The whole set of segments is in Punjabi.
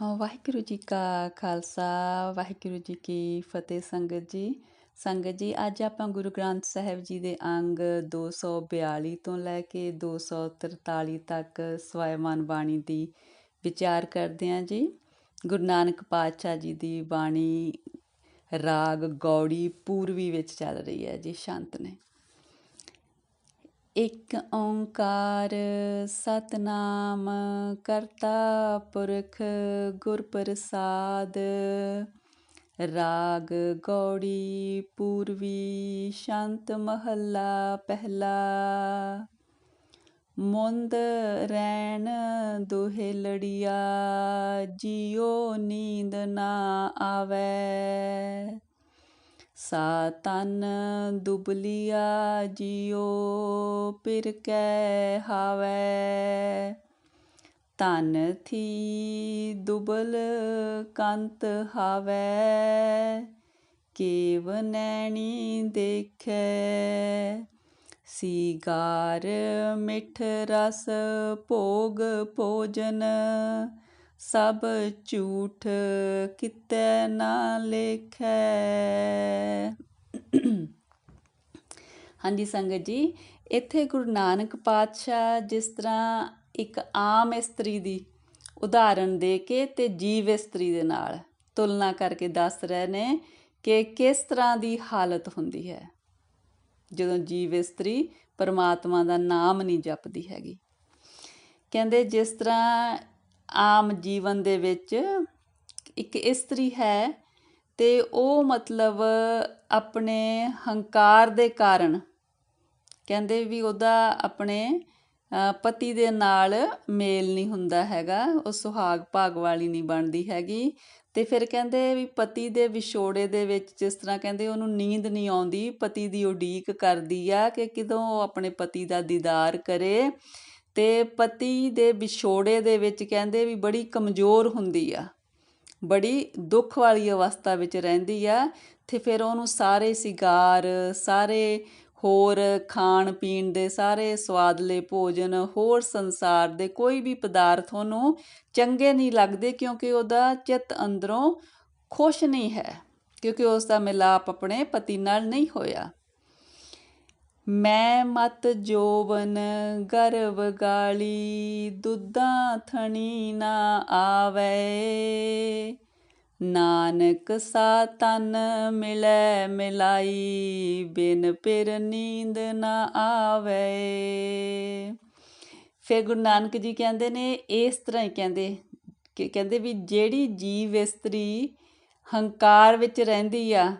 ਹਾਂ, ਵਾਹਿਗੁਰੂ ਜੀ ਕਾ ਖਾਲਸਾ ਵਾਹਿਗੁਰੂ ਜੀ ਕੀ ਫਤਿਹ ਸੰਗਤ ਜੀ। ਸੰਗਤ ਜੀ ਅੱਜ ਆਪਾਂ ਗੁਰੂ ਗ੍ਰੰਥ ਸਾਹਿਬ ਜੀ ਦੇ ਅੰਗ 242 ਤੋਂ ਲੈ ਕੇ 243 ਤੱਕ ਸਵੈਮਾਨ ਬਾਣੀ ਦੀ ਵਿਚਾਰ ਕਰਦੇ ਹਾਂ ਜੀ। ਗੁਰੂ ਨਾਨਕ ਪਾਤਸ਼ਾਹ ਜੀ ਦੀ ਬਾਣੀ ਰਾਗ ਗੌੜੀ ਪੂਰਬੀ ਵਿੱਚ ਚੱਲ ਰਹੀ ਹੈ ਜੀ ਸ਼ਾਂਤ ਨੇ। ਇੱਕ ਓੰਕਾਰ ਸਤਨਾਮ, ਕਰਤਾ ਪੁਰਖ ਗੁਰ ਪ੍ਰਸਾਦ ਰਾਗ ਗੌੜੀ ਪੂਰਵੀ ਸ਼ਾਂਤ ਮਹੱਲਾ ਪਹਿਲਾ। ਮੁੰਦ ਰੈਣ ਦੁਹੇ ਲੜੀਆ, ਜਿਉ ਨੀਂਦ ਨਾ ਆਵੇ। ਸਾ ਤਨ ਦੁਬਲੀਆ ਜਿਉ, ਪਿਰ ਕੈ ਹਾਵੈ। ਤਨ ਥੀ ਦੁਬਲ ਕੰਤ ਹਾਵੈ। ਕੇਵ ਨੈਣੀ ਦੇਖੈ। ਸੀਗਾਰ ਮਿਠ ਰਸ ਭੋਗ ਭੋਜਨ। ਸਭ ਝੂਠ ਕਿਤੈ ਨਾ ਲੇਖੈ। ਹਾਂਜੀ ਸੰਗਤ ਜੀ, ਇੱਥੇ ਗੁਰੂ ਨਾਨਕ ਪਾਤਸ਼ਾਹ ਜਿਸ ਤਰ੍ਹਾਂ ਇੱਕ ਆਮ ਇਸਤਰੀ ਦੀ ਉਦਾਹਰਣ ਦੇ ਕੇ ਤੇ ਜੀਵ ਇਸਤਰੀ ਦੇ ਨਾਲ ਤੁਲਨਾ ਕਰਕੇ ਦੱਸ ਰਹੇ ਨੇ ਕਿ ਕਿਸ ਤਰ੍ਹਾਂ ਦੀ ਹਾਲਤ ਹੁੰਦੀ ਹੈ। ਜਦੋਂ ਜੀਵ ਇਸਤਰੀ ਪਰਮਾਤਮਾ ਦਾ ਨਾਮ ਨਹੀਂ ਜਪਦੀ ਹੈਗੀ। ਕਹਿੰਦੇ ਜਿਸ ਤਰ੍ਹਾਂ ਆਮ ਜੀਵਨ ਦੇ ਵਿੱਚ ਇੱਕ ਇਸਤਰੀ ਹੈ ਅਤੇ ਉਹ ਮਤਲਬ ਆਪਣੇ ਹੰਕਾਰ ਦੇ ਕਾਰਨ ਕਹਿੰਦੇ ਵੀ ਉਹਦਾ ਆਪਣੇ ਪਤੀ ਦੇ ਨਾਲ ਮੇਲ ਨਹੀਂ ਹੁੰਦਾ ਹੈਗਾ, ਉਹ ਸੁਹਾਗ ਭਾਗ ਵਾਲੀ ਨਹੀਂ ਬਣਦੀ ਹੈਗੀ। ਤੇ ਫਿਰ ਕਹਿੰਦੇ ਵੀ ਪਤੀ ਦੇ ਵਿਛੋੜੇ ਦੇ ਵਿੱਚ ਜਿਸ ਤਰ੍ਹਾਂ ਕਹਿੰਦੇ ਉਹਨੂੰ ਨੀਂਦ ਨਹੀਂ ਆਉਂਦੀ, ਪਤੀ ਦੀ ਉਡੀਕ ਕਰਦੀ ਆ ਕਿ ਕਿਦੋਂ ਉਹ ਆਪਣੇ ਪਤੀ ਦਾ ਦੀਦਾਰ ਕਰੇ। ਤੇ ਪਤੀ ਦੇ ਵਿਛੋੜੇ ਦੇ ਵਿੱਚ ਕਹਿੰਦੇ ਵੀ ਬੜੀ ਕਮਜ਼ੋਰ ਹੁੰਦੀ ਆ, ਬੜੀ ਦੁੱਖ ਵਾਲੀ ਅਵਸਥਾ ਵਿੱਚ ਰਹਿੰਦੀ ਆ ਅਤੇ ਫਿਰ ਉਹਨੂੰ ਸਾਰੇ ਸਿਗਾਰ, ਸਾਰੇ ਹੋਰ ਖਾਣ ਪੀਣ ਦੇ ਸਾਰੇ ਸਵਾਦਲੇ ਭੋਜਨ, ਹੋਰ ਸੰਸਾਰ ਦੇ ਕੋਈ ਵੀ ਪਦਾਰਥ ਉਹਨੂੰ ਚੰਗੇ ਨਹੀਂ ਲੱਗਦੇ ਕਿਉਂਕਿ ਉਹਦਾ ਚਿੱਤ ਅੰਦਰੋਂ ਖੁਸ਼ ਨਹੀਂ ਹੈ, ਕਿਉਂਕਿ ਉਸ ਦਾ ਮਿਲਾਪ ਆਪਣੇ ਪਤੀ ਨਾਲ ਨਹੀਂ ਹੋਇਆ। ਮੈਂ ਮਤ ਜੋਵਨ ਗਰਵ ਗਾਲੀ, ਦੁੱਧਾਂ ਥਣੀ ਨਾ ਆਵੇ। ਨਾਨਕ ਸਾ ਤਨ ਮਿਲੈ ਮਿਲਾਈ, ਬਿਨ ਪਿਰ ਨੀਂਦ ਨਾ ਆਵੇ। ਫਿਰ ਗੁਰੂ ਨਾਨਕ ਜੀ ਕਹਿੰਦੇ ਨੇ, ਇਸ ਤਰ੍ਹਾਂ ਹੀ ਕਹਿੰਦੇ, ਕਿ ਕਹਿੰਦੇ ਵੀ ਜਿਹੜੀ ਜੀਵ ਇਸਤਰੀ ਹੰਕਾਰ ਵਿੱਚ ਰਹਿੰਦੀ ਆ,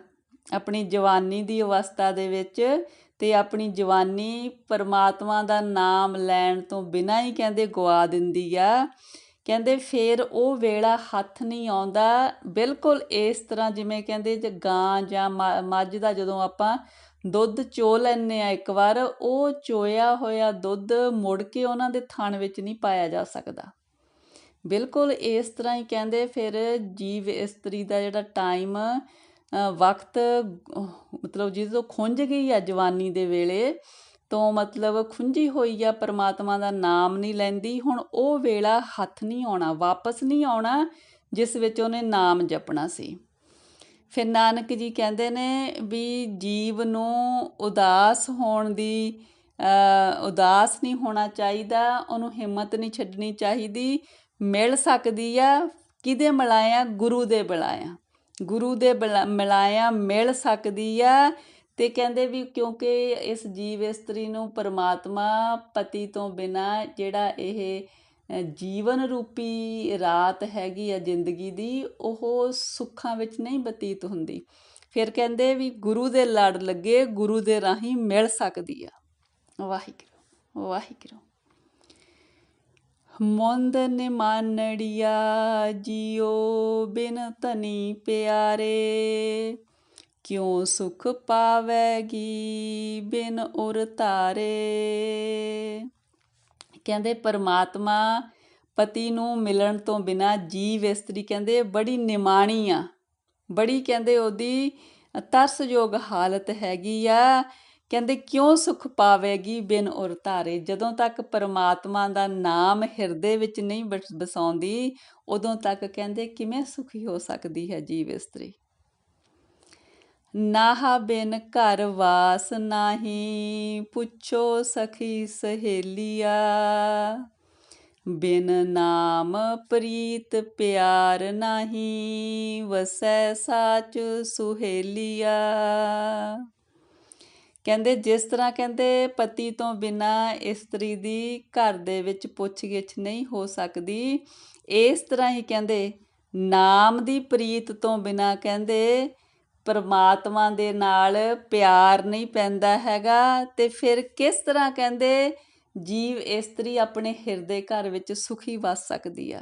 ਆਪਣੀ ਜਵਾਨੀ ਦੀ ਅਵਸਥਾ ਦੇ ਵਿੱਚ ਅਤੇ ਆਪਣੀ ਜਵਾਨੀ ਪਰਮਾਤਮਾ ਦਾ ਨਾਮ ਲੈਣ ਤੋਂ ਬਿਨਾਂ ਹੀ ਕਹਿੰਦੇ ਗਵਾ ਦਿੰਦੀ ਆ। ਕਹਿੰਦੇ ਫਿਰ ਉਹ ਵੇਲਾ ਹੱਥ ਨਹੀਂ ਆਉਂਦਾ। ਬਿਲਕੁਲ ਇਸ ਤਰ੍ਹਾਂ ਜਿਵੇਂ ਕਹਿੰਦੇ ਜੇ ਗਾਂ ਜਾਂ ਮੱਝ ਦਾ ਜਦੋਂ ਆਪਾਂ ਦੁੱਧ ਚੋ ਲੈਨੇ ਆ ਇੱਕ ਵਾਰ, ਉਹ ਚੋਇਆ ਹੋਇਆ ਦੁੱਧ ਮੁੜ ਕੇ ਉਹਨਾਂ ਦੇ ਥਣ ਵਿੱਚ ਨਹੀਂ ਪਾਇਆ ਜਾ ਸਕਦਾ। ਬਿਲਕੁਲ ਇਸ ਤਰ੍ਹਾਂ ਹੀ ਕਹਿੰਦੇ ਫਿਰ ਜੀਵ ਇਸਤਰੀ ਦਾ ਜਿਹੜਾ ਟਾਈਮ ਵਕਤ, ਮਤਲਬ ਜਦੋਂ ਖੁੰਝ ਗਈ ਆ ਜਵਾਨੀ ਦੇ ਵੇਲੇ, ਤੋਂ ਮਤਲਬ ਖੁੰਝੀ ਹੋਈ ਆ, ਪਰਮਾਤਮਾ ਦਾ ਨਾਮ ਨਹੀਂ ਲੈਂਦੀ, ਹੁਣ ਉਹ ਵੇਲਾ ਹੱਥ ਨਹੀਂ ਆਉਣਾ, ਵਾਪਸ ਨਹੀਂ ਆਉਣਾ, ਜਿਸ ਵਿੱਚ ਉਹਨੇ ਨਾਮ ਜਪਣਾ ਸੀ। ਫਿਰ ਨਾਨਕ ਜੀ ਕਹਿੰਦੇ ਨੇ ਵੀ ਜੀਵ ਨੂੰ ਉਦਾਸ ਹੋਣ ਦੀ ਉਦਾਸ ਨਹੀਂ ਹੋਣਾ ਚਾਹੀਦਾ, ਉਹਨੂੰ ਹਿੰਮਤ ਨਹੀਂ ਛੱਡਣੀ ਚਾਹੀਦੀ, ਮਿਲ ਸਕਦੀ ਆ ਕਿਦੇ ਮਿਲਾਇਆ? ਗੁਰੂ ਦੇ ਬੁਲਾਇਆ ਗੁਰੂ ਦੇ ਮਿਲਾਇਆ, ਮਿਲ ਸਕਦੀ ਆ। ਤੇ ਕਹਿੰਦੇ ਵੀ ਕਿਉਂਕਿ ਇਸ ਜੀਵ ਇਸਤਰੀ ਨੂੰ ਪਰਮਾਤਮਾ ਪਤੀ ਤੋਂ ਬਿਨਾ ਜਿਹੜਾ ਇਹ ਜੀਵਨ ਰੂਪੀ ਰਾਤ ਹੈਗੀ ਆ ਜ਼ਿੰਦਗੀ ਦੀ, ਉਹ ਸੁੱਖਾਂ ਵਿੱਚ ਨਹੀਂ ਬਤੀਤ ਹੁੰਦੀ। ਫਿਰ ਕਹਿੰਦੇ ਵੀ ਗੁਰੂ ਦੇ ਲੜ ਲੱਗੇ, ਗੁਰੂ ਦੇ ਰਾਹੀਂ ਮਿਲ ਸਕਦੀ ਆ। ਵਾਹਿਗੁਰੂ ਵਾਹਿਗੁਰੂ। ਮੁੰਦ ਨਿਮਾਨੜੀਆ ਜਿਉ ਬਿਨ ਧਨੀ ਪਿਆਰੇ। ਕਿਉ ਸੁਖ ਪਾਵੇਗੀ ਬਿਨ ਉਰ ਤਾਰੇ ਕਹਿੰਦੇ ਪਰਮਾਤਮਾ ਪਤੀ ਨੂੰ ਮਿਲਣ ਤੋਂ ਬਿਨਾ ਜੀਵ ਇਸਤਰੀ ਕਹਿੰਦੇ ਬੜੀ ਨਿਮਾਣੀ ਆ। ਬੜੀ ਕਹਿੰਦੇ ਉਹਦੀ ਤਰਸਯੋਗ ਹਾਲਤ ਹੈਗੀ ਆ। ਕਹਿੰਦੇ, ਕਿਉਂ ਸੁਖ ਪਾਵੇਗੀ ਬਿਨ ਉਰ ਧਾਰੇ? ਜਦੋਂ ਤੱਕ ਪਰਮਾਤਮਾ ਦਾ ਨਾਮ ਹਿਰਦੇ ਵਿੱਚ ਨਹੀਂ ਬਸਾਉਂਦੀ, ਉਦੋਂ ਤੱਕ ਕਹਿੰਦੇ, ਕਿਵੇਂ ਸੁਖੀ ਹੋ ਸਕਦੀ ਹੈ ਜੀਵ ਇਸਤਰੀ? ਨਾਹ ਬਿਨ ਘਰ ਵਾਸ ਨਾਹੀ, ਪੁੱਛੋ ਸਖੀ ਸਹੇਲੀਆ। ਬਿਨ ਨਾਮ ਪ੍ਰੀਤ ਪਿਆਰ ਨਾਹੀ, ਵਸੈ ਸਾਚ ਸੁਹੇਲੀਆ। ਕਹਿੰਦੇ ਜਿਸ ਤਰ੍ਹਾਂ ਕਹਿੰਦੇ ਪਤੀ ਤੋਂ ਬਿਨਾਂ ਇਸਤਰੀ ਦੀ ਘਰ ਦੇ ਵਿੱਚ ਪੁੱਛਗਿੱਛ ਨਹੀਂ ਹੋ ਸਕਦੀ, ਇਸ ਤਰ੍ਹਾਂ ਹੀ ਕਹਿੰਦੇ ਨਾਮ ਦੀ ਪ੍ਰੀਤ ਤੋਂ ਬਿਨਾਂ ਕਹਿੰਦੇ ਪਰਮਾਤਮਾ ਦੇ ਨਾਲ ਪਿਆਰ ਨਹੀਂ ਪੈਂਦਾ ਹੈਗਾ। ਤੇ ਫਿਰ ਕਿਸ ਤਰ੍ਹਾਂ ਕਹਿੰਦੇ ਜੀਵ ਇਸਤਰੀ ਆਪਣੇ ਹਿਰਦੇ ਘਰ ਵਿੱਚ ਸੁਖੀ ਵੱਸ ਸਕਦੀ ਆ?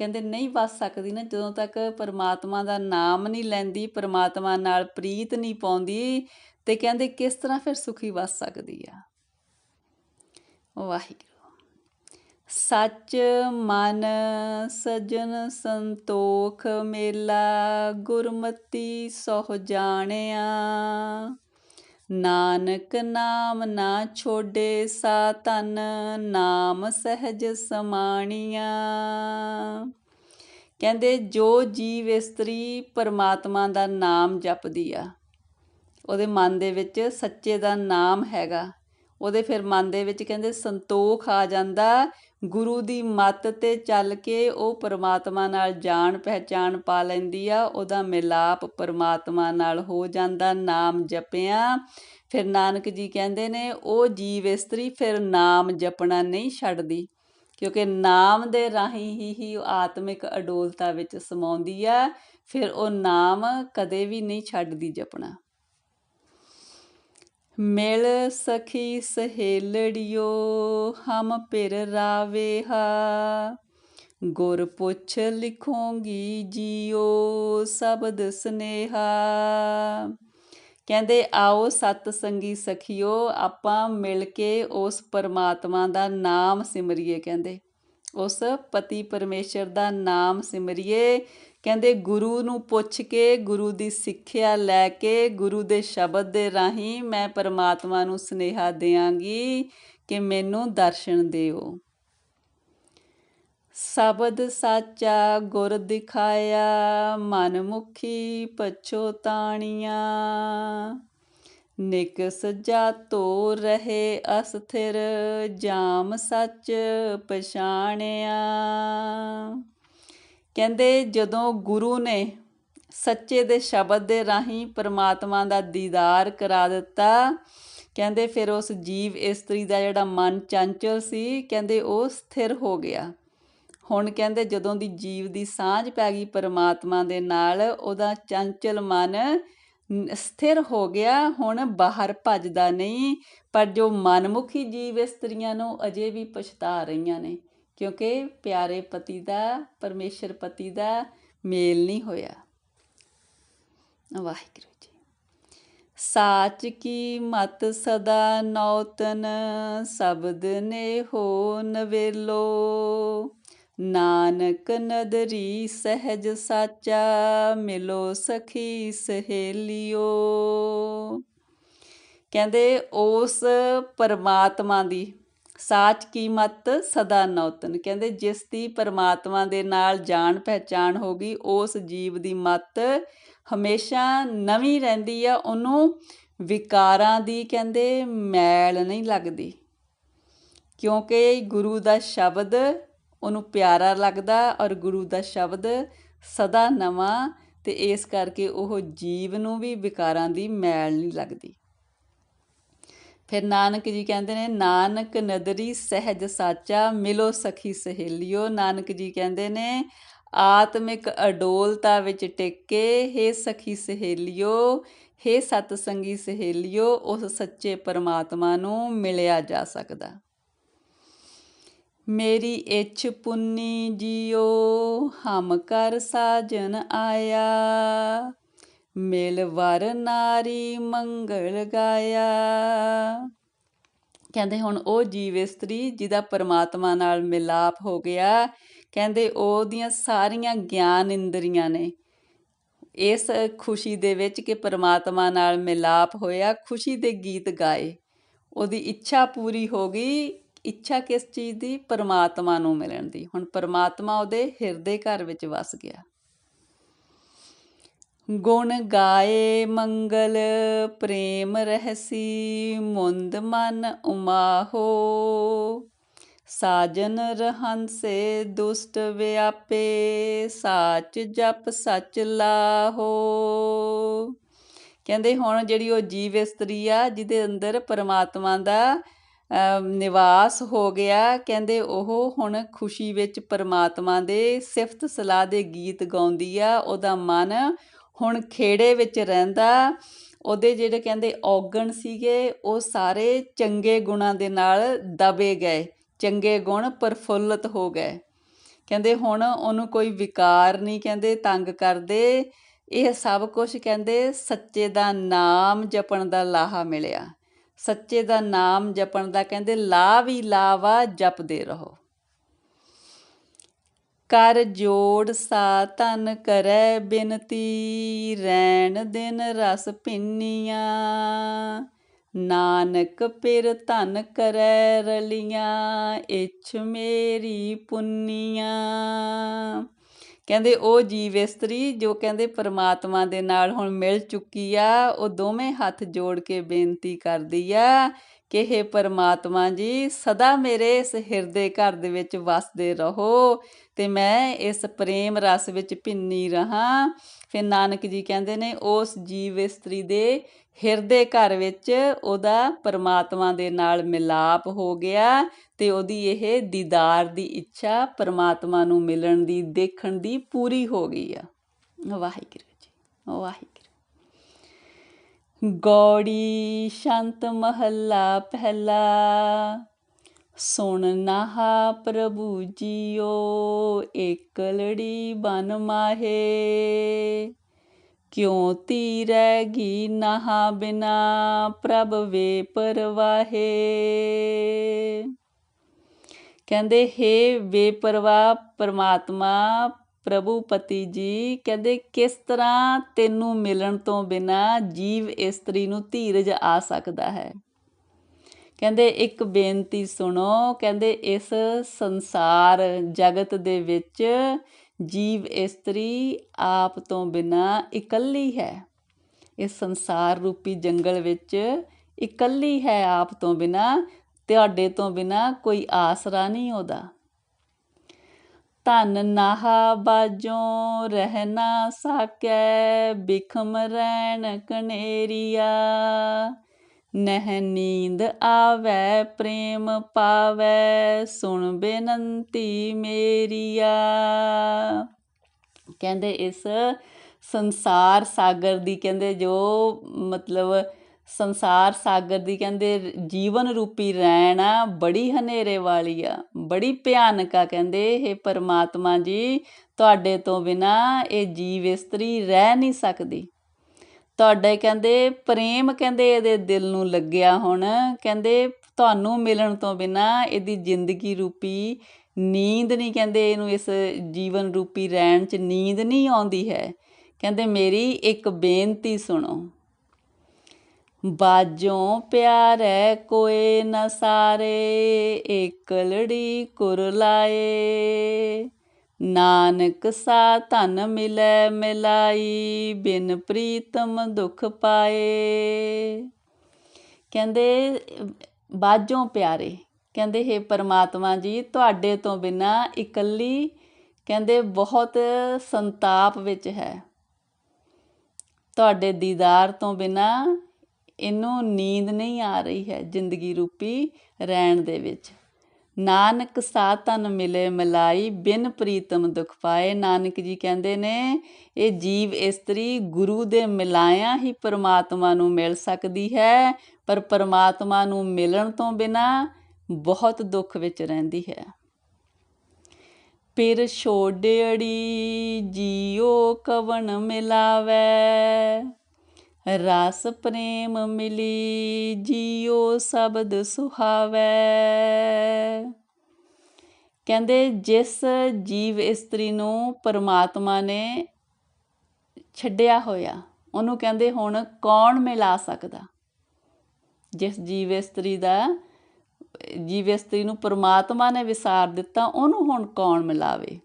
ਕਹਿੰਦੇ ਨਹੀਂ ਵੱਸ ਸਕਦੀ ਨਾ, ਜਦੋਂ ਤੱਕ ਪਰਮਾਤਮਾ ਦਾ ਨਾਮ ਨਹੀਂ ਲੈਂਦੀ, ਪਰਮਾਤਮਾ ਨਾਲ ਪ੍ਰੀਤ ਨਹੀਂ ਪਾਉਂਦੀ ਤੇ ਕਹਿੰਦੇ ਕਿਸ ਤਰ੍ਹਾਂ ਫਿਰ ਸੁਖੀ ਵੱਸ ਸਕਦੀ ਆ? ਵਾਹਿਗੁਰੂ। ਸੱਚ ਮਨ ਸਜਨ ਸੰਤੋਖ ਮੇਲਾ, ਗੁਰਮਤੀ ਸੋਹ ਜਾਣਿਆ। ਨਾਨਕ ਨਾਮ ਨਾ ਛੋਡੇ ਸਾ ਤਨ ਨਾਮ ਸਹਿਜ ਸਮਾਣੀਆਂ। ਕਹਿੰਦੇ, ਜੋ ਜੀਵ ਇਸਤਰੀ ਪਰਮਾਤਮਾ ਦਾ ਨਾਮ ਜਪਦੀ ਆ, ਉਹਦੇ ਮਨ ਦੇ ਵਿੱਚ ਸੱਚੇ ਦਾ ਨਾਮ ਹੈਗਾ। ਉਹਦੇ ਫਿਰ ਮਨ ਦੇ ਵਿੱਚ ਕਹਿੰਦੇ, ਸੰਤੋਖ ਆ ਜਾਂਦਾ ਗੁਰੂ ਦੀ ਮੱਤ ਤੇ ਚੱਲ ਕੇ ਉਹ ਪਰਮਾਤਮਾ ਨਾਲ ਜਾਣ ਪਹਿਚਾਣ ਪਾ ਲੈਂਦੀ ਆ, ਉਹਦਾ ਮਿਲਾਪ ਪਰਮਾਤਮਾ ਨਾਲ ਹੋ ਜਾਂਦਾ, ਨਾਮ ਜਪਿਆ। ਫਿਰ ਨਾਨਕ ਜੀ ਕਹਿੰਦੇ ਨੇ, ਉਹ ਜੀਵ ਇਸਤਰੀ ਫਿਰ ਨਾਮ ਜਪਣਾ ਨਹੀਂ ਛੱਡਦੀ, ਕਿਉਂਕਿ ਨਾਮ ਦੇ ਰਾਹੀਂ ਹੀ ਹੀ ਆਤਮਿਕ ਅਡੋਲਤਾ ਵਿੱਚ ਸਮਾਉਂਦੀ ਆ, ਫਿਰ ਉਹ ਨਾਮ ਕਦੇ ਵੀ ਨਹੀਂ ਛੱਡਦੀ ਜਪਣਾ। ਮਿਲ ਸਖੀ ਸਹੇਲੜਿਓ, ਹਮ ਪਿਰ ਰਾਵੇਹਾ ਗੁਰ ਪੁੱਛ ਲਿਖੋਗੀ ਜੀਓ, ਸ਼ਬਦ ਸਨੇਹਾ। ਕਹਿੰਦੇ, ਆਓ ਸਤ ਸੰਗੀ ਸਖੀਓ, ਆਪਾਂ ਮਿਲ ਕੇ ਉਸ ਪਰਮਾਤਮਾ ਦਾ ਨਾਮ ਸਿਮਰੀਏ, ਕਹਿੰਦੇ। ਉਸ ਪਤੀ ਪਰਮੇਸ਼ਰ ਦਾ ਨਾਮ ਸਿਮਰੀਏ ਕਹਿੰਦੇ ਗੁਰੂ ਨੂੰ ਪੁੱਛ ਕੇ ਗੁਰੂ ਦੀ ਸਿੱਖਿਆ ਲੈ ਕੇ ਗੁਰੂ ਦੇ ਸ਼ਬਦ ਦੇ ਰਾਹੀਂ ਮੈਂ ਪਰਮਾਤਮਾ ਨੂੰ ਸਨੇਹਾ ਦੇਵਾਂਗੀ ਕਿ ਮੈਨੂੰ ਦਰਸ਼ਨ ਦਿਓ। ਸ਼ਬਦ ਸਾਚਾ ਗੁਰ ਦਿਖਾਇਆ, ਮਨ ਮੁਖੀ ਪਛੋਤਾਣੀਆਂ ਨਿਕਸ ਜਾਤੋ ਰਹੇ ਅਸਥਿਰ, ਜਾਮ ਸੱਚ ਪਛਾਣਿਆ। ਕਹਿੰਦੇ ਜਦੋਂ ਗੁਰੂ ਨੇ ਸੱਚੇ ਦੇ ਸ਼ਬਦ ਦੇ ਰਾਹੀਂ ਪਰਮਾਤਮਾ ਦਾ ਦੀਦਾਰ ਕਰਾ ਦਿੱਤਾ, ਕਹਿੰਦੇ ਫਿਰ ਉਸ ਜੀਵ ਇਸਤਰੀ ਦਾ ਜਿਹੜਾ ਮਨ ਚੰਚਲ ਸੀ, ਕਹਿੰਦੇ ਉਹ ਸਥਿਰ ਹੋ ਗਿਆ। ਹੁਣ ਕਹਿੰਦੇ ਜਦੋਂ ਦੀ ਜੀਵ ਦੀ ਸਾਂਝ ਪੈ ਗਈ ਪਰਮਾਤਮਾ ਦੇ ਨਾਲ, ਉਹਦਾ ਚੰਚਲ ਮਨ ਸਥਿਰ ਹੋ ਗਿਆ, ਹੁਣ ਬਾਹਰ ਭੱਜਦਾ ਨਹੀਂ, ਪਰ ਜੋ ਮਨਮੁਖੀ ਜੀਵ ਇਸਤਰੀਆਂ ਨੂੰ ਅਜੇ ਵੀ ਪਛਤਾ ਰਹੀਆਂ ਨੇ। ਕਿਉਂਕਿ ਪਿਆਰੇ ਪਤੀ ਦਾ, ਪਰਮੇਸ਼ਰ ਪਤੀ ਦਾ ਮੇਲ ਨਹੀਂ ਹੋਇਆ। ਵਾਹਿਗੁਰੂ ਜੀ। ਸਾਚ ਕੀ ਮਤ ਸਦਾ ਨੌਤਨ, ਸ਼ਬਦ ਨੇ ਹੋ ਨਵੇਲੋ। ਨਾਨਕ ਨਦਰੀ ਸਹਿਜ ਸਾਚਾ, ਮਿਲੋ ਸਖੀ ਸਹੇਲਿਓ। ਕਹਿੰਦੇ ਉਸ ਪਰਮਾਤਮਾ ਦੀ ਸਾਚ ਕੀਮਤ ਸਦਾ ਨੌਤਨ। ਕਹਿੰਦੇ ਜਿਸ ਦੀ ਪਰਮਾਤਮਾ ਦੇ ਨਾਲ ਜਾਣ ਪਹਿਚਾਣ ਹੋ ਗਈ, ਉਸ ਜੀਵ ਦੀ ਮਤ ਹਮੇਸ਼ਾ ਨਵੀਂ ਰਹਿੰਦੀ ਆ, ਉਹਨੂੰ ਵਿਕਾਰਾਂ ਦੀ ਕਹਿੰਦੇ ਮੈਲ ਨਹੀਂ ਲੱਗਦੀ। ਕਿਉਂਕਿ ਗੁਰੂ ਦਾ ਸ਼ਬਦ ਉਹਨੂੰ ਪਿਆਰਾ ਲੱਗਦਾ ਔਰ ਗੁਰੂ ਦਾ ਸ਼ਬਦ ਸਦਾ ਨਵਾਂ ਤੇ ਇਸ ਕਰਕੇ ਉਹ ਜੀਵ ਨੂੰ ਵੀ ਵਿਕਾਰਾਂ ਦੀ ਮੈਲ ਨਹੀਂ ਲੱਗਦੀ। ਫਿਰ ਨਾਨਕ ਜੀ ਕਹਿੰਦੇ ਨੇ, ਨਾਨਕ ਨਦਰੀ ਸਹਿਜ ਸਾਚਾ, ਮਿਲੋ ਸਖੀ ਸਹੇਲਿਓ। ਨਾਨਕ ਜੀ ਕਹਿੰਦੇ ਨੇ, ਆਤਮਿਕ ਅਡੋਲਤਾ ਵਿੱਚ ਟਿੱਕੇ हे ਸਖੀ ਸਹੇਲਿਓ हे ਸਤ ਸੰਗੀ ਸਹੇਲਿਓ, ਉਸ ਸੱਚੇ ਪਰਮਾਤਮਾ ਨੂੰ ਮਿਲਿਆ ਜਾ ਸਕਦਾ। ਮੇਰੀ ਇੱਛ ਪੁੰਨੀ ਜਿਉ ਹਮ ਕਰ ਸਾਜਨ ਆਇਆ। ਮਿਲ ਵਰ ਨਾਰੀ ਮੰਗਲ ਗਾਇਆ। ਕਹਿੰਦੇ ਹੁਣ ਉਹ ਜੀਵ ਇਸਤਰੀ ਜਿਹਦਾ ਪਰਮਾਤਮਾ ਨਾਲ ਮਿਲਾਪ ਹੋ ਗਿਆ, ਕਹਿੰਦੇ ਉਹਦੀਆਂ ਸਾਰੀਆਂ ਗਿਆਨ ਇੰਦਰੀਆਂ ਨੇ। ਇਸ ਖੁਸ਼ੀ ਦੇ ਵਿੱਚ ਕਿ ਪਰਮਾਤਮਾ ਨਾਲ ਮਿਲਾਪ ਹੋਇਆ, ਖੁਸ਼ੀ ਦੇ ਗੀਤ ਗਾਏ। ਉਹਦੀ ਇੱਛਾ ਪੂਰੀ ਹੋ ਗਈ, ਇੱਛਾ ਕਿਸ ਚੀਜ਼ ਦੀ? ਪਰਮਾਤਮਾ ਨੂੰ ਮਿਲਣ ਦੀ। ਹੁਣ ਪਰਮਾਤਮਾ ਉਹਦੇ ਹਿਰਦੇ ਘਰ ਵਿੱਚ ਵਸ ਗਿਆ। ਗੁਣ ਗਾਏ ਮੰਗਲ, ਪ੍ਰੇਮ ਰਹਿਸੀ, ਮੁੰਦ ਮਨ ਉਮਾਹੋ। ਸਾਜਨ ਰਹੰਸੇ ਦੁਸ਼ਟ ਵਿਆਪੇ, ਸਾਚ ਜਪ ਸਚ ਲਾਹੋ। ਕਹਿੰਦੇ ਹੁਣ ਜਿਹੜੀ ਉਹ ਜੀਵ ਇਸਤਰੀ ਆ, ਜਿਹਦੇ ਅੰਦਰ ਪਰਮਾਤਮਾ ਦਾ ਨਿਵਾਸ ਹੋ ਗਿਆ, ਕਹਿੰਦੇ ਉਹ ਹੁਣ ਖੁਸ਼ੀ ਵਿੱਚ ਪਰਮਾਤਮਾ ਦੇ ਸਿਫਤ ਸਲਾਹ ਦੇ ਗੀਤ ਗਾਉਂਦੀ ਆ, ਉਹਦਾ ਮਨ ਹੁਣ ਖੇੜੇ ਵਿੱਚ ਰਹਿੰਦਾ, ਉਹਦੇ ਜਿਹੜੇ ਕਹਿੰਦੇ ਔਗਣ ਸੀਗੇ, ਉਹ ਸਾਰੇ ਚੰਗੇ ਗੁਣਾਂ ਦੇ ਨਾਲ ਦਬੇ ਗਏ, ਚੰਗੇ ਗੁਣ ਪਰਫੁੱਲਤ ਹੋ ਗਏ। ਕਹਿੰਦੇ ਹੁਣ ਉਹਨੂੰ ਕੋਈ ਵਿਕਾਰ ਨਹੀਂ ਕਹਿੰਦੇ, ਤੰਗ ਕਰਦੇ। ਇਹ ਸਭ ਕੁਝ ਕਹਿੰਦੇ ਸੱਚੇ ਦਾ ਨਾਮ ਜਪਣ ਦਾ ਲਾਹਾ ਮਿਲਿਆ। ਸੱਚੇ ਦਾ ਨਾਮ ਜਪਣ ਦਾ ਕਹਿੰਦੇ ਲਾ ਵੀ ਲਾਵਾ ਜਪਦੇ ਰਹੋ। ਕਰ ਜੋੜ ਸਾ ਤਨ ਕਰੈ ਬਿਨਤੀ, ਰੈਣ ਦਿਨ ਰਸ ਪਿੰਨੀਆਂ ਨਾਨਕ ਪਿਰ ਧਨ ਕਰੈ ਰਲੀਆਂ, ਇਛ ਮੇਰੀ ਪੁੰਨੀਆਂ। ਕਹਿੰਦੇ ਉਹ ਜੀਵ ਇਸਤਰੀ ਜੋ ਕਹਿੰਦੇ ਪਰਮਾਤਮਾ ਦੇ ਨਾਲ ਹੁਣ ਮਿਲ ਚੁੱਕੀ ਆ, ਉਹ ਦੋਵੇਂ ਹੱਥ ਜੋੜ ਕੇ ਬੇਨਤੀ ਕਰਦੀ ਆ ਕਿ हे ਪਰਮਾਤਮਾ ਜੀ, ਸਦਾ ਮੇਰੇ ਇਸ ਹਿਰਦੇ ਘਰ ਦੇ ਵਿੱਚ ਵਸਦੇ ਰਹੋ ਤੇ ਮੈਂ ਇਸ ਪ੍ਰੇਮ ਰਸ ਵਿੱਚ ਭਿੰਨੀ ਰਹਾ। ਫਿਰ ਨਾਨਕ ਜੀ ਕਹਿੰਦੇ ਨੇ, ਉਸ ਜੀਵ ਇਸਤਰੀ ਦੇ ਹਿਰਦੇ ਘਰ ਵਿੱਚ ਉਹਦਾ ਪਰਮਾਤਮਾ ਦੇ ਨਾਲ ਮਿਲਾਪ ਹੋ ਗਿਆ ਤੇ ਉਹਦੀ ਇਹ ਦੀਦਾਰ ਦੀ ਇੱਛਾ ਪਰਮਾਤਮਾ ਨੂੰ ਮਿਲਣ ਦੀ, ਦੇਖਣ ਦੀ ਪੂਰੀ ਹੋ ਗਈ ਆ। ਵਾਹਿਗੁਰੂ ਜੀ, ਵਾਹਿਗੁਰੂ। ਗੌੜੀ ਸ਼ੰਤ ਮਹੱਲਾ ਪਹਿਲਾ। ਸੁਣ ਨਾਹਾ ਪ੍ਰਭੂ ਜੀਓ, ਏਕਲੜੀ ਬਨ ਮਾਹੇ। ਕਿਉ ਤੀਰੈ ਗੀ ਨਹਾ ਬਿਨਾ, ਪ੍ਰਭ ਵੇ ਪਰਵਾਹੇ। ਕਹਿੰਦੇ, ਹੇ ਵੇ ਪਰਮਾਤਮਾ ਪ੍ਰਭੂਪਤੀ ਜੀ ਕਹਿੰਦੇ, ਕਿਸ ਤਰ੍ਹਾਂ ਤੈਨੂੰ ਮਿਲਣ ਤੋਂ ਬਿਨਾ ਜੀਵ ਇਸਤਰੀ ਨੂੰ ਧੀਰਜ ਆ ਸਕਦਾ ਹੈ? ਕਹਿੰਦੇ, ਇੱਕ ਬੇਨਤੀ ਸੁਣੋ, ਕਹਿੰਦੇ, ਇਸ ਸੰਸਾਰ ਜਗਤ ਦੇ ਵਿੱਚ ਜੀਵ ਇਸਤਰੀ ਆਪ ਤੋਂ ਬਿਨਾ ਇਕੱਲੀ ਹੈ। ਇਸ ਸੰਸਾਰ ਰੂਪੀ ਜੰਗਲ ਵਿੱਚ ਇਕੱਲੀ ਹੈ ਆਪ ਤੋਂ ਬਿਨਾ, ਤੁਹਾਡੇ ਤੋਂ ਬਿਨਾ ਕੋਈ ਆਸਰਾ ਨਹੀਂ ਉਹਦਾ। ਧਨ ਨਾਹਾ ਬਾਜੋਂ ਰਹਿਣਾ ਸਾਕੈ, ਬਿਖਮ ਰਹਿਣ ਕਨੇਰੀਆ। ਨਹਿ ਨੀਂਦ ਆਵੈ, ਪ੍ਰੇਮ ਪਾਵੈ, ਸੁਣ ਬੇਨੰਤੀ ਮੇਰੀਆ। ਕਹਿੰਦੇ ਇਸ ਸੰਸਾਰ ਸਾਗਰ ਦੀ, ਕਹਿੰਦੇ ਜੋ ਮਤਲਬ ਸੰਸਾਰ ਸਾਗਰ ਦੀ ਕਹਿੰਦੇ ਜੀਵਨ ਰੂਪੀ ਰੈਣ ਆ, ਬੜੀ ਹਨੇਰੇ ਵਾਲੀ ਆ, ਬੜੀ ਭਿਆਨਕ ਆ ਕਹਿੰਦੇ ਇਹ ਪਰਮਾਤਮਾ ਜੀ, ਤੁਹਾਡੇ ਤੋਂ ਬਿਨਾ ਇਹ ਜੀਵ ਇਸਤਰੀ ਰਹਿ ਨਹੀਂ ਸਕਦੀ। ਤੁਹਾਡੇ ਕਹਿੰਦੇ ਪ੍ਰੇਮ ਕਹਿੰਦੇ ਇਹਦੇ ਦਿਲ ਨੂੰ ਲੱਗਿਆ ਹੁਣ, ਕਹਿੰਦੇ ਤੁਹਾਨੂੰ ਮਿਲਣ ਤੋਂ ਬਿਨਾ ਇਹਦੀ ਜ਼ਿੰਦਗੀ ਰੂਪੀ ਨੀਂਦ ਨਹੀਂ ਕਹਿੰਦੇ ਇਹਨੂੰ ਇਸ ਜੀਵਨ ਰੂਪੀ ਰਹਿਣ 'ਚ ਨੀਂਦ ਨਹੀਂ ਆਉਂਦੀ ਹੈ। ਕਹਿੰਦੇ ਮੇਰੀ ਇੱਕ ਬੇਨਤੀ ਸੁਣੋ ਬਾਜੋਂ ਪਿਆਰੇ ਕੋਏ ਨ ਸਾਰੇ, ਏਕਲੜੀ ਕੁਰ ਲਾਏ। ਨਾਨਕ ਸਾ ਧਨ ਮਿਲੈ ਮਿਲਾਈ, ਬਿਨ ਪ੍ਰੀਤਮ ਦੁਖ ਪਾਏ। ਕਹਿੰਦੇ, ਬਾਜੋਂ ਪਿਆਰੇ, ਕਹਿੰਦੇ, ਹੈ ਪਰਮਾਤਮਾ ਜੀ, ਤੁਹਾਡੇ ਤੋਂ ਬਿਨਾ ਇਕੱਲੀ, ਕਹਿੰਦੇ, ਬਹੁਤ ਸੰਤਾਪ ਵਿੱਚ ਹੈ। ਤੁਹਾਡੇ ਦੀਦਾਰ ਤੋਂ ਬਿਨਾ ਇਹਨੂੰ ਨੀਂਦ ਨਹੀਂ ਆ ਰਹੀ ਹੈ ਜ਼ਿੰਦਗੀ ਰੂਪੀ ਰਹਿਣ ਦੇ ਵਿੱਚ। ਨਾਨਕ ਸਾ ਸਾਤਨ ਮਿਲੇ ਮਲਾਈ, ਬਿਨ ਪ੍ਰੀਤਮ ਦੁਖ ਪਾਏ। ਨਾਨਕ ਜੀ ਕਹਿੰਦੇ ਨੇ, ਇਹ ਜੀਵ ਇਸਤਰੀ ਗੁਰੂ ਦੇ ਮਿਲਾਇਆ ਹੀ ਪਰਮਾਤਮਾ ਨੂੰ ਮਿਲ ਸਕਦੀ ਹੈ, ਪਰ ਪਰਮਾਤਮਾ ਨੂੰ ਮਿਲਣ ਤੋਂ ਬਿਨਾ ਬਹੁਤ ਦੁੱਖ ਵਿੱਚ ਰਹਿੰਦੀ ਹੈ। ਪਿਰ ਛੋੜੜੀ ਜੀਓ ਕਵਣ ਮਿਲਾਵੇ? ਰਸ ਪ੍ਰੇਮ ਮਿਲੀ ਜੀਓ ਸ਼ਬਦ ਸੁਹਾਵੇ। ਕਹਿੰਦੇ, ਜਿਸ ਜੀਵ ਇਸਤਰੀ ਨੂੰ ਪਰਮਾਤਮਾ ਨੇ ਛੱਡਿਆ ਹੋਇਆ, ਉਹਨੂੰ ਕਹਿੰਦੇ ਹੁਣ ਕੌਣ ਮਿਲਾ ਸਕਦਾ? ਜਿਸ ਜੀਵ ਇਸਤਰੀ ਦਾ, ਜੀਵ ਇਸਤਰੀ ਨੂੰ ਪਰਮਾਤਮਾ ਨੇ ਵਿਸਾਰ ਦਿੱਤਾ, ਉਹਨੂੰ ਹੁਣ ਕੌਣ ਮਿਲਾਵੇ?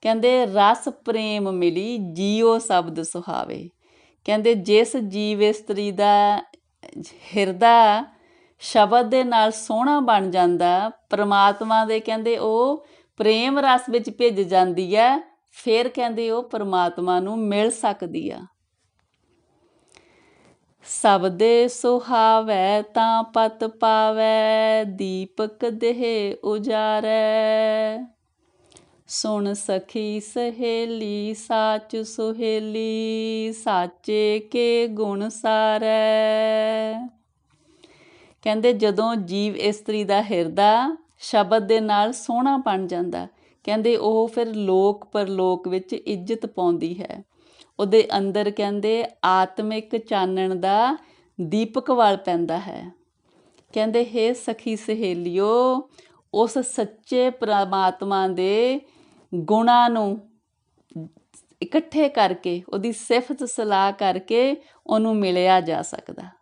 ਕਹਿੰਦੇ, ਰਸ ਪ੍ਰੇਮ ਮਿਲੀ ਜੀਓ ਸ਼ਬਦ ਸੁਹਾਵੇ। ਕਹਿੰਦੇ ਜਿਸ ਜੀਵ ਇਸਤਰੀ ਦਾ ਹਿਰਦਾ ਸ਼ਬਦ ਦੇ ਨਾਲ ਸੋਹਣਾ ਬਣ ਜਾਂਦਾ, ਪ੍ਰਮਾਤਮਾ ਦੇ ਕਹਿੰਦੇ ਉਹ ਪ੍ਰੇਮ ਰਸ ਵਿੱਚ ਭਿੱਜ ਜਾਂਦੀ ਹੈ, ਫਿਰ ਕਹਿੰਦੇ ਉਹ ਪ੍ਰਮਾਤਮਾ ਨੂੰ ਮਿਲ ਸਕਦੀ ਆ। ਸਭ ਦੇ ਸੁਹਾਵੈ ਤਾਂ ਪਤ ਪਾਵੈ, ਦੀਪਕ ਦੇਹ ਉਜਾਰੈ। ਸੁਣ ਸਖੀ ਸਹੇਲੀ, ਸਾਚ ਸੁਹੇਲੀ, ਸਾਚੇ ਕੇ ਗੁਣ ਸਾਰੈ। ਕਹਿੰਦੇ ਜਦੋਂ ਜੀਵ ਇਸਤਰੀ ਦਾ ਹਿਰਦਾ ਸ਼ਬਦ ਦੇ ਨਾਲ ਸੋਹਣਾ ਬਣ ਜਾਂਦਾ, ਕਹਿੰਦੇ ਉਹ ਫਿਰ ਲੋਕ ਪਰਲੋਕ ਵਿੱਚ ਇੱਜ਼ਤ ਪਾਉਂਦੀ ਹੈ। ਉਹਦੇ ਅੰਦਰ ਕਹਿੰਦੇ ਆਤਮਿਕ ਚਾਨਣ ਦਾ ਦੀਪਕ ਵਾਲ ਪੈਂਦਾ ਹੈ। ਕਹਿੰਦੇ, ਹੇ ਸਖੀ ਸਹੇਲਿਓ, ਉਸ ਸੱਚੇ ਪ੍ਰਮਾਤਮਾ ਦੇ ਗੁਣਾਂ ਨੂੰ ਇਕੱਠੇ ਕਰਕੇ, ਉਹਦੀ ਸਿਫਤ ਸਲਾਹ ਕਰਕੇ ਉਹਨੂੰ ਮਿਲਿਆ ਜਾ ਸਕਦਾ।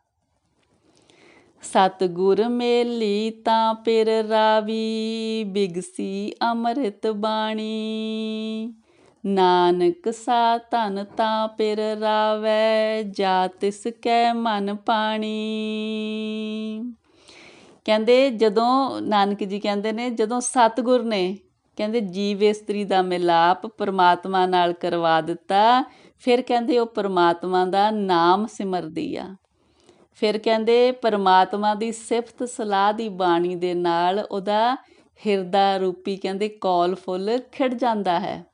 ਸਤਗੁਰ ਮੇਲੀ ਤਾਂ ਪਿਰ ਰਾਵੀ ਬਿਗਸੀ ਅੰਮ੍ਰਿਤ ਬਾਣੀ। ਨਾਨਕ ਸਾ ਧਨ ਤਾਂ ਪਿਰ ਰਾਵੈ, ਜਾ ਤਿਸ ਕੈ ਮਨ ਪਾਣੀ। ਕਹਿੰਦੇ ਜਦੋਂ, ਨਾਨਕ ਜੀ ਕਹਿੰਦੇ ਨੇ, ਜਦੋਂ ਸਤਗੁਰ ਨੇ ਕਹਿੰਦੇ, ਜੀਵ ਇਸਤਰੀ ਦਾ ਮਿਲਾਪ ਪਰਮਾਤਮਾ ਨਾਲ ਕਰਵਾ ਦਿੱਤਾ। ਫਿਰ ਕਹਿੰਦੇ, ਉਹ ਪਰਮਾਤਮਾ ਦਾ ਨਾਮ ਸਿਮਰਦੀ ਆ। ਫਿਰ ਕਹਿੰਦੇ, ਪਰਮਾਤਮਾ ਦੀ ਸਿਫਤ ਸਲਾਹ ਦੀ ਬਾਣੀ ਦੇ ਨਾਲ ਉਹਦਾ ਹਿਰਦਾ ਰੂਪੀ ਕਹਿੰਦੇ ਕੌਲ ਫੁੱਲ ਖਿੜ ਜਾਂਦਾ ਹੈ।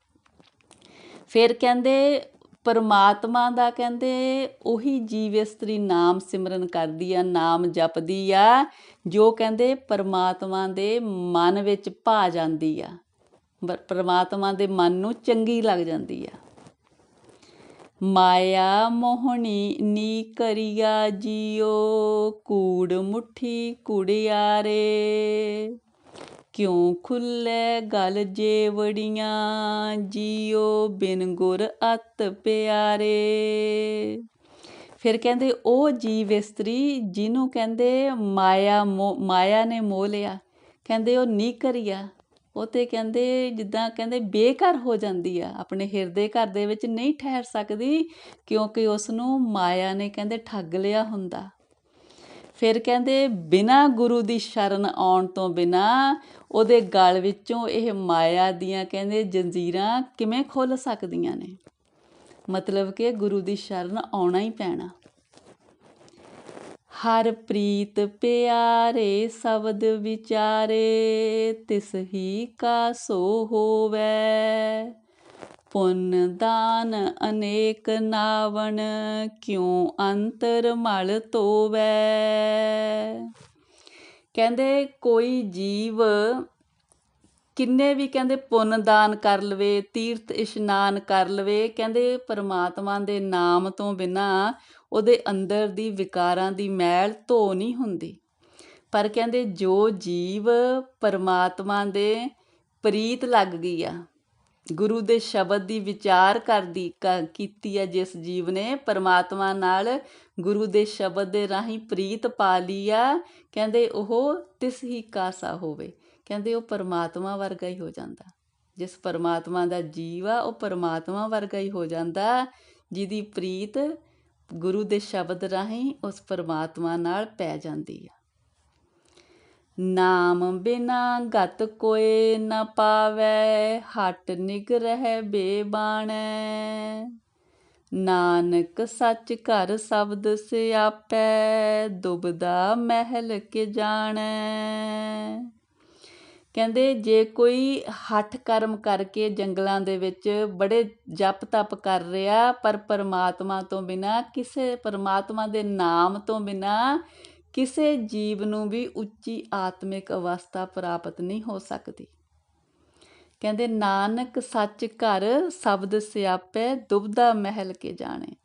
ਫਿਰ ਕਹਿੰਦੇ, ਪਰਮਾਤਮਾ ਦਾ ਕਹਿੰਦੇ, ਉਹੀ ਜੀਵ ਇਸਤਰੀ ਨਾਮ ਸਿਮਰਨ ਕਰਦੀ ਆ, ਨਾਮ ਜਪਦੀ ਆ, ਜੋ ਕਹਿੰਦੇ ਪਰਮਾਤਮਾ ਦੇ ਮਨ ਵਿੱਚ ਭਾ ਜਾਂਦੀ ਆ। ਪਰਮਾਤਮਾ ਦੇ ਮਨ ਨੂੰ ਚੰਗੀ ਲੱਗ ਜਾਂਦੀ ਆ। ਮਾਇਆ ਮੋਹਣੀ ਨੀ ਕਰਿਆ ਜੀਓ, ਕੂੜ ਮੁਠੀ ਕੁੜਿਆਰੇ। ਕਿਉਂ ਖੁੱਲੇ ਗਲ ਜੇਵੜੀਆਂ ਜੀਓ ਬਿਨ ਗੁਰ ਅਤ ਪਿਆਰੇ। ਫਿਰ ਕਹਿੰਦੇ ਉਹ ਜੀਵ ਇਸਤਰੀ ਜਿਹਨੂੰ ਕਹਿੰਦੇ ਮਾਇਆ ਮਾਇਆ ਨੇ ਮੋਹ ਲਿਆ। ਕਹਿੰਦੇ ਉਹ ਨੀ ਕਰਿਆ। ਉਹ ਤੇ ਕਹਿੰਦੇ ਜਿੱਦਾਂ ਕਹਿੰਦੇ ਬੇਘਰ ਹੋ ਜਾਂਦੀ ਆ, ਆਪਣੇ ਹਿਰਦੇ ਘਰ ਦੇ ਵਿੱਚ ਨਹੀਂ ਠਹਿਰ ਸਕਦੀ ਕਿਉਂਕਿ ਉਸ ਨੂੰ ਮਾਇਆ ਨੇ ਕਹਿੰਦੇ ਠੱਗ ਲਿਆ ਹੁੰਦਾ। ਫਿਰ ਕਹਿੰਦੇ ਬਿਨਾ ਗੁਰੂ ਦੀ ਸ਼ਰਨ ਆਉਣ ਤੋਂ ਬਿਨਾ ਉਹਦੇ ਗਲ ਵਿੱਚੋਂ ਇਹ ਮਾਇਆ ਦੀਆਂ ਕਹਿੰਦੇ ਜੰਜੀਰਾਂ ਕਿਵੇਂ ਖੁੱਲ ਸਕਦੀਆਂ ਨੇ? ਮਤਲਬ ਕਿ ਗੁਰੂ ਦੀ ਸ਼ਰਨ ਆਉਣਾ ਹੀ ਪੈਣਾ। ਹਰ ਪ੍ਰੀਤ ਪਿਆਰੇ ਸ਼ਬਦ ਵਿਚਾਰੇ, ਤਿਸ ਹੀ ਕਾ ਸੋ ਹੋਵੇ। ਪੁੰਨ ਦਾਨ ਅਨੇਕ ਨਾਵਣ, ਕਿਉ ਅੰਤਰ ਮਲ ਤੋਵੇ? ਕਹਿੰਦੇ ਕੋਈ ਜੀਵ ਕਿੰਨੇ ਵੀ ਕਹਿੰਦੇ ਪੁੰਨ ਦਾਨ ਕਰ ਲਵੇ, ਤੀਰਥ ਇਸ਼ਨਾਨ ਕਰ ਲਵੇ, ਕਹਿੰਦੇ ਪਰਮਾਤਮਾ ਦੇ ਨਾਮ ਤੋਂ ਬਿਨਾ ਉਹਦੇ ਅੰਦਰ ਦੀ ਵਿਕਾਰਾਂ ਦੀ ਮੈਲ ਧੋ ਨਹੀਂ ਹੁੰਦੀ। ਪਰ ਕਹਿੰਦੇ ਜੋ ਜੀਵ ਪਰਮਾਤਮਾ ਦੇ ਪ੍ਰੀਤ ਲੱਗ ਗਈ ਆ, ਗੁਰੂ ਦੇ ਸ਼ਬਦ ਦੀ ਵਿਚਾਰ ਕਰਦੀ ਕੀਤੀ ਹੈ ਜਿਸ ਜੀਵ ਨੇ ਪਰਮਾਤਮਾ ਨਾਲ ਗੁਰੂ ਦੇ ਸ਼ਬਦ ਦੇ ਰਾਹੀਂ ਪ੍ਰੀਤ ਪਾ ਲਈ ਆ, ਕਹਿੰਦੇ ਉਹ ਤਿਸ ਹੀ ਕਾਸਾ ਹੋਵੇ। ਕਹਿੰਦੇ ਉਹ ਪਰਮਾਤਮਾ ਵਰਗਾ ਹੀ ਹੋ ਜਾਂਦਾ। ਜਿਸ ਪਰਮਾਤਮਾ ਦਾ ਜੀਵ ਆ, ਉਹ ਪਰਮਾਤਮਾ ਵਰਗਾ ਹੀ ਹੋ ਜਾਂਦਾ, ਜਿਹਦੀ ਪ੍ਰੀਤ ਗੁਰੂ ਦੇ ਸ਼ਬਦ ਰਾਹੀਂ ਉਸ ਪਰਮਾਤਮਾ ਨਾਲ ਪੈ ਜਾਂਦੀ ਆ। ਨਾਮ ਬਿਨਾ ਗਤ ਕੋਏ ਨ ਪਾਵੇ, ਹਟ ਨਿਗਰਹਿ ਬੇਬਾਣੈ। ਨਾਨਕ ਸੱਚ ਘਰ ਸ਼ਬਦ ਸਿਆਪੈ, ਦੁਬਦਾ ਮਹਿਲ ਕੇ ਜਾਣੈ। ਕਹਿੰਦੇ ਜੇ ਕੋਈ ਹੱਠ ਕਰਮ ਕਰਕੇ ਜੰਗਲਾਂ ਦੇ ਵਿੱਚ ਬੜੇ ਜਪ ਤਪ ਕਰ ਰਿਹਾ, ਪਰ ਪਰਮਾਤਮਾ ਤੋਂ ਬਿਨਾ, ਕਿਸੇ ਪਰਮਾਤਮਾ ਦੇ ਨਾਮ ਤੋਂ ਬਿਨਾ ਕਿਸੇ ਜੀਵ ਨੂੰ ਵੀ ਉੱਚੀ ਆਤਮਿਕ ਅਵਸਥਾ ਪ੍ਰਾਪਤ ਨਹੀਂ ਹੋ ਸਕਦੀ। ਕਹਿੰਦੇ, ਨਾਨਕ ਸੱਚ ਘਰ ਸ਼ਬਦ ਸਿਆਪੇ ਦੁਬਦਾ ਮਹਿਲ ਕੇ ਜਾਣੇ।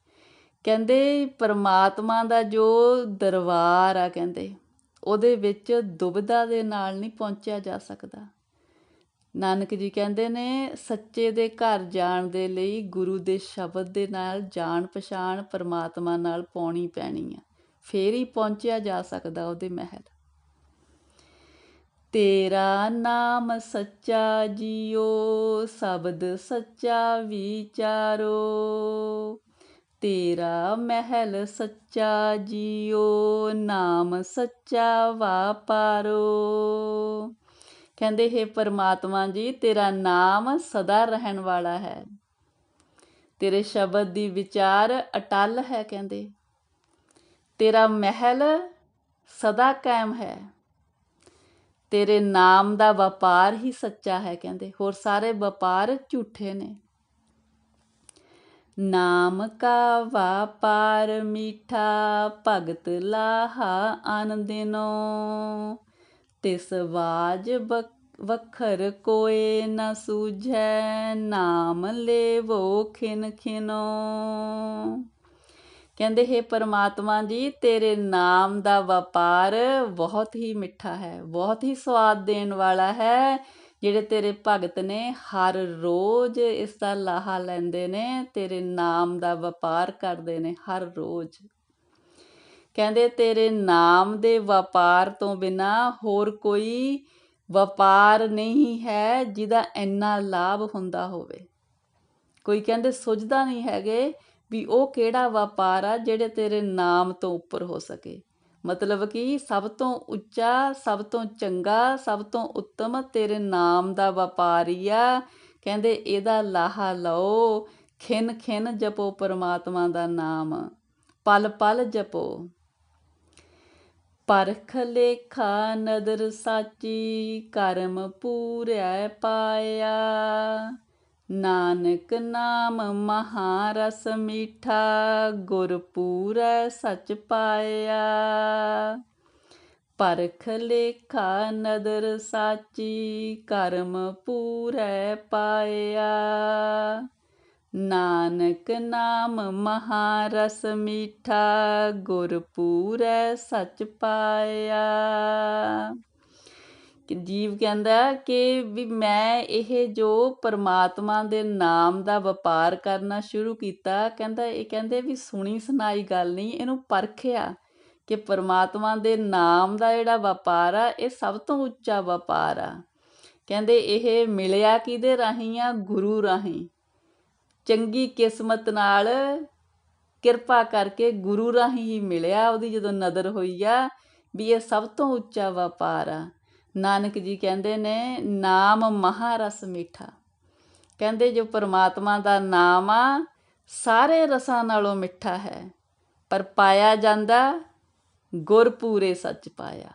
ਕਹਿੰਦੇ, ਪਰਮਾਤਮਾ ਦਾ ਜੋ ਦਰਬਾਰ ਆ, ਕਹਿੰਦੇ ਉਹਦੇ ਵਿੱਚ ਦੁਬਦਾ ਦੇ ਨਾਲ ਨਹੀਂ ਪਹੁੰਚਿਆ ਜਾ ਸਕਦਾ। ਨਾਨਕ ਜੀ ਕਹਿੰਦੇ ਨੇ, ਸੱਚੇ ਦੇ ਘਰ ਜਾਣ ਦੇ ਲਈ ਗੁਰੂ ਦੇ ਸ਼ਬਦ ਦੇ ਨਾਲ ਜਾਣ ਪਛਾਣ ਪਰਮਾਤਮਾ ਨਾਲ ਪਾਉਣੀ ਪੈਣੀ ਆ। ਫੇਰ ਹੀ ਪਹੁੰਚਿਆ ਜਾ ਸਕਦਾ ਉਹਦੇ ਮਹਿਲ। ਤੇਰਾ ਨਾਮ ਸੱਚਾ ਜੀਓ, ਸ਼ਬਦ ਸੱਚਾ ਵਿਚਾਰੋ। ਤੇਰਾ ਮਹਿਲ ਸੱਚਾ ਜੀਓ, ਨਾਮ ਸੱਚਾ ਵਾਪਾਰੋ। ਕਹਿੰਦੇ, ਹੈ ਪਰਮਾਤਮਾ ਜੀ, ਤੇਰਾ ਨਾਮ ਸਦਾ ਰਹਿਣ ਵਾਲਾ ਹੈ। ਤੇਰੇ ਸ਼ਬਦ ਦੀ ਵਿਚਾਰ ਅਟਲ ਹੈ, ਕਹਿੰਦੇ। ਤੇਰਾ ਮਹਿਲ ਸਦਾ ਕਾਇਮ ਹੈ। ਤੇਰੇ ਨਾਮ ਦਾ ਵਪਾਰ ਹੀ ਸੱਚਾ ਹੈ, ਕਹਿੰਦੇ। ਹੋਰ ਸਾਰੇ ਵਪਾਰ ਝੂਠੇ ਨੇ। ਨਾਮ ਕਾ ਵਪਾਰ ਮੀਠਾ, ਭਗਤ ਲਾਹਾ ਆਨੰਦਿਨੋ। ਤਿਸ ਬਾਜ ਵਖਰ ਕੋਏ ਨ ਸੂਝੈ, ਨਾਮ ਲੇਵੋ ਖਿਨ ਖਿਨੋ। ਕਹਿੰਦੇ, ਹੈ ਪਰਮਾਤਮਾ ਜੀ, ਤੇਰੇ ਨਾਮ ਦਾ ਵਪਾਰ ਬਹੁਤ ਹੀ ਮਿੱਠਾ ਹੈ, ਬਹੁਤ ਹੀ ਸਵਾਦ ਦੇਣ ਵਾਲਾ ਹੈ। ਜਿਹੜੇ ਤੇਰੇ ਭਗਤ ਨੇ ਹਰ ਰੋਜ਼ ਇਸ ਦਾ ਲਾਹਾ ਲੈਂਦੇ ਨੇ, ਤੇਰੇ ਨਾਮ ਦਾ ਵਪਾਰ ਕਰਦੇ ਨੇ ਹਰ ਰੋਜ਼। ਕਹਿੰਦੇ ਤੇਰੇ ਨਾਮ ਦੇ ਵਪਾਰ ਤੋਂ ਬਿਨਾ ਹੋਰ ਕੋਈ ਵਪਾਰ ਨਹੀਂ ਹੈ ਜਿਹਦਾ ਇੰਨਾ ਲਾਭ ਹੁੰਦਾ ਹੋਵੇ। ਕੋਈ ਕਹਿੰਦੇ ਸੁਝਦਾ ਨਹੀਂ ਹੈਗੇ ਵੀ ਉਹ ਕਿਹੜਾ ਵਪਾਰ ਆ ਜਿਹੜੇ ਤੇਰੇ ਨਾਮ ਤੋਂ ਉੱਪਰ ਹੋ ਸਕੇ। ਮਤਲਬ ਕਿ ਸਭ ਤੋਂ ਉੱਚਾ, ਸਭ ਤੋਂ ਚੰਗਾ, ਸਭ ਤੋਂ ਉੱਤਮ ਤੇਰੇ ਨਾਮ ਦਾ ਵਪਾਰੀ ਆ। ਕਹਿੰਦੇ, ਇਹਦਾ ਲਾਹਾ ਲਓ। ਖਿਨ ਖਿਨ ਜਪੋ ਪਰਮਾਤਮਾ ਦਾ ਨਾਮ। ਪਲ ਪਲ ਜਪੋ। ਪਰਖ ਲੇਖਾ ਨਦਰ ਸਾਚੀ, ਕਰਮ ਪੂਰੈ ਪਾਇਆ। ਨਾਨਕ ਨਾਮ ਮਹਾਰਸ ਮੀਠਾ, ਗੁਰ ਪੂਰੈ ਸਚ ਪਾਇਆ। ਪਰਖ ਲੇਖਾ ਨਦਰ ਸਾਚੀ, ਕਰਮ ਪੂਰੈ ਪਾਇਆ। ਨਾਨਕ ਨਾਮ ਮਹਾਰਸ ਮੀਠਾ, ਗੁਰ ਪੂਰੈ ਸਚ ਪਾਇਆ। ਜੀਵ ਕਹਿੰਦਾ ਕਿ ਵੀ ਮੈਂ ਇਹ ਜੋ ਪਰਮਾਤਮਾ ਦੇ ਨਾਮ ਦਾ ਵਪਾਰ ਕਰਨਾ ਸ਼ੁਰੂ ਕੀਤਾ, ਕਹਿੰਦਾ, ਇਹ ਕਹਿੰਦੇ ਵੀ ਸੁਣੀ ਸੁਣਾਈ ਗੱਲ ਨਹੀਂ, ਇਹਨੂੰ ਪਰਖਿਆ ਕਿ ਪਰਮਾਤਮਾ ਦੇ ਨਾਮ ਦਾ ਜਿਹੜਾ ਵਪਾਰ ਆ, ਇਹ ਸਭ ਤੋਂ ਉੱਚਾ ਵਪਾਰ ਆ। ਕਹਿੰਦੇ, ਇਹ ਮਿਲਿਆ ਕਿਹਦੇ ਰਾਹੀਂ ਆ? ਗੁਰੂ ਰਾਹੀਂ। ਚੰਗੀ ਕਿਸਮਤ ਨਾਲ ਕਿਰਪਾ ਕਰਕੇ ਗੁਰੂ ਰਾਹੀਂ ਹੀ ਮਿਲਿਆ, ਉਹਦੀ ਜਦੋਂ ਨਜ਼ਰ ਹੋਈ ਆ, ਵੀ ਇਹ ਸਭ ਤੋਂ ਉੱਚਾ ਵਪਾਰ ਆ। ਨਾਨਕ ਜੀ ਕਹਿੰਦੇ ਨੇ, ਨਾਮ ਮਹਾਰਸ ਮਿੱਠਾ। ਕਹਿੰਦੇ, ਜੋ ਪਰਮਾਤਮਾ ਦਾ ਨਾਮ ਆ, ਸਾਰੇ ਰਸਾਂ ਨਾਲੋਂ ਮਿੱਠਾ ਹੈ। ਪਰ ਪਾਇਆ ਜਾਂਦਾ ਗੁਰ ਪੂਰੇ ਸੱਚ ਪਾਇਆ।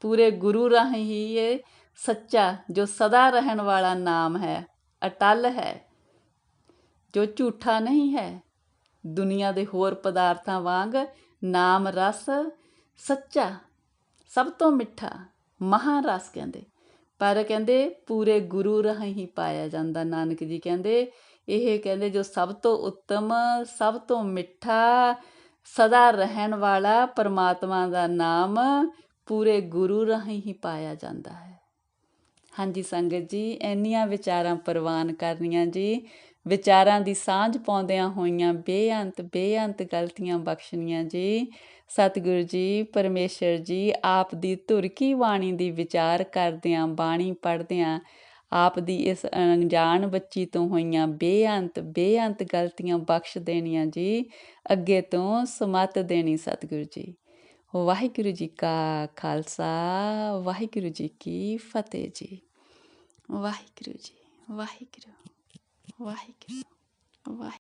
ਪੂਰੇ ਗੁਰੂ ਰਾਹੀਂ ਹੀ ਇਹ ਸੱਚਾ, ਜੋ ਸਦਾ ਰਹਿਣ ਵਾਲਾ ਨਾਮ ਹੈ, ਅਟਲ ਹੈ। ਜੋ ਝੂਠਾ ਨਹੀਂ ਹੈ, ਦੁਨੀਆ ਦੇ ਹੋਰ ਪਦਾਰਥਾਂ ਵਾਂਗ ਨਾਮ ਰਸ ਸੱਚਾ, ਸਭ ਤੋਂ ਮਿੱਠਾ। ਮਹਾਰਸ ਕਹਿੰਦੇ। ਪਰ ਕਹਿੰਦੇ ਪੂਰੇ ਗੁਰੂ ਰਾਹੀਂ ਹੀ ਪਾਇਆ ਜਾਂਦਾ ਨਾਨਕ ਜੀ ਕਹਿੰਦੇ। ਇਹ ਕਹਿੰਦੇ ਜੋ ਸਭ ਤੋਂ ਉੱਤਮ, ਸਭ ਤੋਂ ਮਿੱਠਾ, ਸਦਾ ਰਹਿਣ ਵਾਲਾ ਪਰਮਾਤਮਾ ਦਾ ਨਾਮ ਪੂਰੇ ਗੁਰੂ ਰਾਹੀਂ ਹੀ ਪਾਇਆ ਜਾਂਦਾ ਹੈ। ਹਾਂਜੀ ਸੰਗਤ ਜੀ, ਇੰਨੀਆਂ ਵਿਚਾਰਾਂ ਪ੍ਰਵਾਨ ਕਰਨੀਆਂ ਜੀ। ਵਿਚਾਰਾਂ ਦੀ ਸਾਂਝ ਪਾਉਂਦਿਆਂ ਹੋਈਆਂ ਬੇਅੰਤ ਬੇਅੰਤ ਗਲਤੀਆਂ ਬਖਸ਼ਣੀਆਂ ਜੀ। ਸਤਿਗੁਰੂ ਜੀ, ਪਰਮੇਸ਼ਰ ਜੀ, ਆਪ ਦੀ ਧੁਰਕੀ ਬਾਣੀ ਦੀ ਵਿਚਾਰ ਕਰਦਿਆਂ, ਬਾਣੀ ਪੜ੍ਹਦਿਆਂ, ਆਪ ਦੀ ਇਸ ਅਣਜਾਣ ਬੱਚੀ ਤੋਂ ਹੋਈਆਂ ਬੇਅੰਤ ਬੇਅੰਤ ਗਲਤੀਆਂ ਬਖਸ਼ ਦੇਣੀਆਂ ਜੀ। ਅੱਗੇ ਤੋਂ ਸਮਤ ਦੇਣੀ ਸਤਿਗੁਰੂ ਜੀ। ਵਾਹਿਗੁਰੂ ਜੀ ਕਾ ਖਾਲਸਾ, ਵਾਹਿਗੁਰੂ ਜੀ ਕੀ ਫਤਿਹ ਜੀ। ਵਾਹਿਗੁਰੂ ਜੀ, ਵਾਹਿਗੁਰੂ। واحد واحد.